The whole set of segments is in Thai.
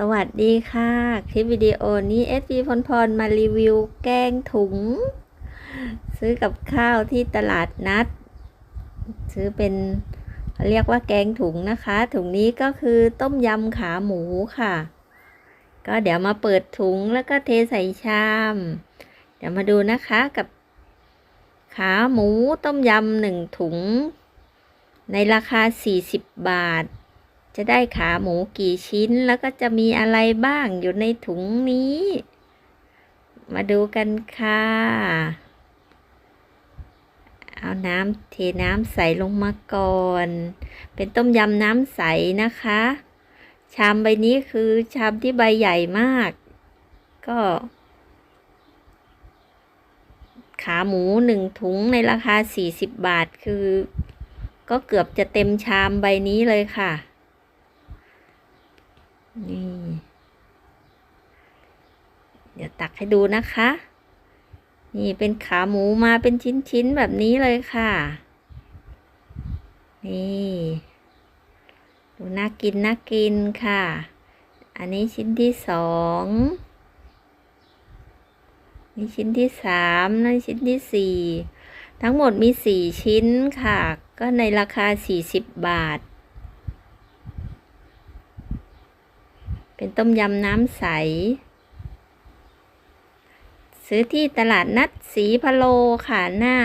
สวัสดีค่ะ คลิปวิดีโอนี้เอสพีพรพรมารีวิวแกงถุง ซื้อกับข้าวที่ตลาดนัด ซื้อเป็นเรียกว่าแกงถุงนะคะ ถุงนี้ก็คือต้มยำขาหมูค่ะ ก็เดี๋ยวมาเปิดถุงแล้วก็เทใส่ชาม เดี๋ยวมาดูนะคะกับ ขาหมูต้มยำหนึ่งถุง ในราคา 40 บาท จะได้ขาหมูกี่ชิ้นแล้วก็จะมีอะไรบ้างอยู่ในถุงนี้ มาดูกันค่ะ เอาน้ำเทน้ำใสลงมาก่อน เป็นต้มยำน้ำใสนะคะ ชามใบนี้คือชามที่ใบใหญ่มาก ก็ ขาหมูหนึ่งถุงในราคา 40 บาทคือ ก็เกือบจะเต็มชามใบนี้เลยค่ะ นี่ เดี๋ยวตักให้ดูนะคะ นี่เป็นขาหมูมาเป็นชิ้นๆแบบนี้เลยค่ะ นี่ ดูน่ากินน่ากินค่ะ อันนี้ชิ้นที่สองนี่ชิ้นที่สามนี่นชิ้นที่สี่ทั้งหมดมีสี่ชิ้นค่ะ ก็ในราคาสี่สิบบาท เป็นต้มยำน้ำใส ซื้อที่ตลาดนัดสีพะโลค่ะหน้า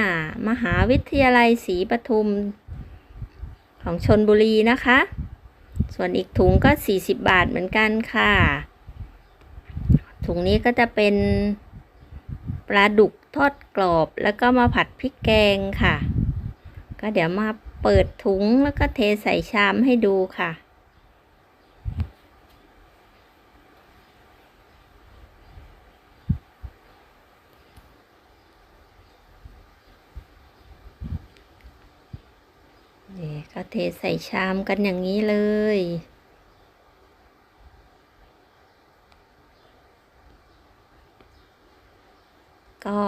มหาวิทยาลัยศรีปทุม ของชนบุรีนะคะ ส่วนอีกถุงก็ 40 บาทเหมือนกันค่ะ ถุงนี้ก็จะเป็นปลาดุกทอดกรอบแล้วก็มาผัดพริกแกงค่ะ ก็เดี๋ยวมาเปิดถุงแล้วก็เทใส่ชามให้ดูค่ะ นี่ ก็เทใส่ชามกันอย่างนี้เลย ก็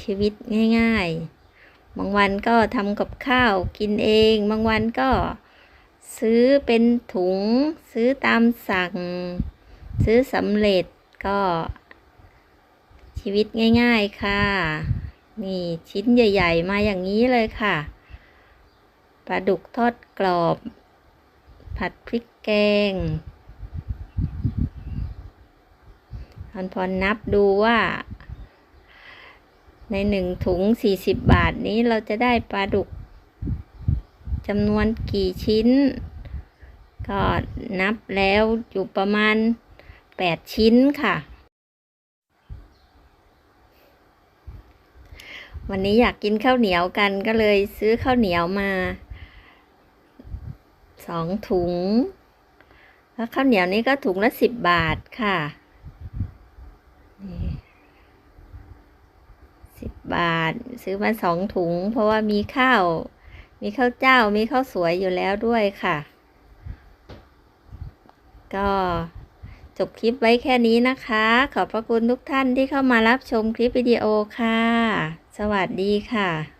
ชีวิตง่าย ๆ บางวันก็ทำกับข้าวกินเอง บางวันก็ซื้อเป็นถุง ซื้อตามสั่ง ซื้อสำเร็จก็ชีวิตง่าย ๆ ค่ะ นี่ชิ้นใหญ่ ๆ มาอย่างนี้เลยค่ะ ปลาดุกทอดกรอบ ผัดพริกแกงพอนพอนับดูว่า ในหนึ่งถุงสี่สิบบาทนี้เราจะได้ปลาดุกจำนวนกี่ชิ้น ก็นับแล้วอยู่ประมาณแปดชิ้นค่ะ วันนี้อยากกินข้าวเหนียวกันก็เลยซื้อข้าวเหนียวมา สองถุง แล้วข้าวเหนียวนี้ก็ถุงละสิบบาทค่ะสิบบาท ซื้อมาสองถุง เพราะว่ามีข้าว มีข้าวเจ้ามีข้าวสวยอยู่แล้วด้วยค่ะ ก็จบคลิปไว้แค่นี้นะคะ ขอบพระคุณทุกท่านที่เข้ามารับชมคลิปวิดีโอค่ะ สวัสดีค่ะ